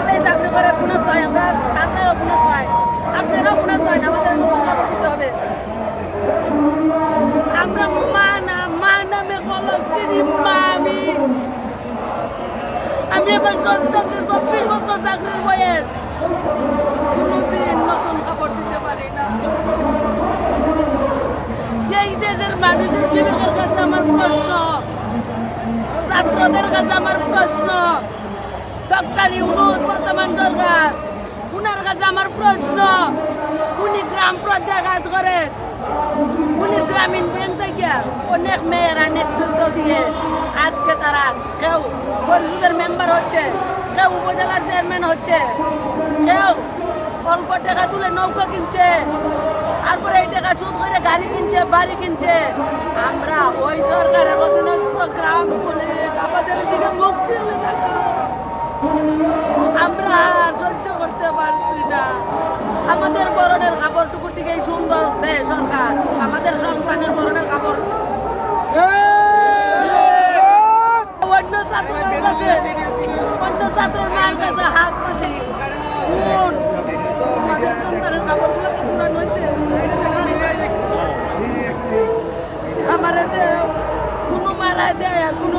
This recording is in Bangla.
সবাই চাকরি করে বোনাস পায় আমরা ছাত্ররাও বোনাস পায় আপনারাও বোনাস না আমাদের নতুন কাপড় দিতে হবে। আমরা মা না মা নামে কলক মা আমি আমি এবার সন্তানকে চব্বিশ বছর চাকরির বয়ের নতুন কাপড় দিতে পারি না। এই দেশের মানুষের বিবেকের কাছে আমার ছাত্রদের কাছে আমার প্রশ্ন। ডক্টর ইউনুস বর্তমান সরকার উনার কাছে আমার প্রশ্ন, উনি গ্রাম পর্যায়ে কাজ করে, উনি গ্রামীণ ব্যাংক থেকে অনেক মেয়েরা নেতৃত্ব দিয়ে আজকে তারা কেউ পরিষদের মেম্বার হচ্ছে, কেউ উপজেলার চেয়ারম্যান হচ্ছে, কেউ অল্প টাকা তুলে নৌকা কিনছে, তারপরে এই টাকা সুদ করে গাড়ি কিনছে, বাড়ি কিনছে। আমরা ওই সরকারের অধীনস্থ গ্রাম আমরা আর সহ্য করতে পারছি না। আমাদের বরণের কাপড়টুকু থেকেই সুন্দর দেয় সরকার। আমাদের সন্তানের বরণের কাপড় অন্য ছাত্রের কাছে, অন্য ছাত্রের মায়ের কাছে হাত পাতি হয়েছে? আমার কোনো মারা দেয়, কোনো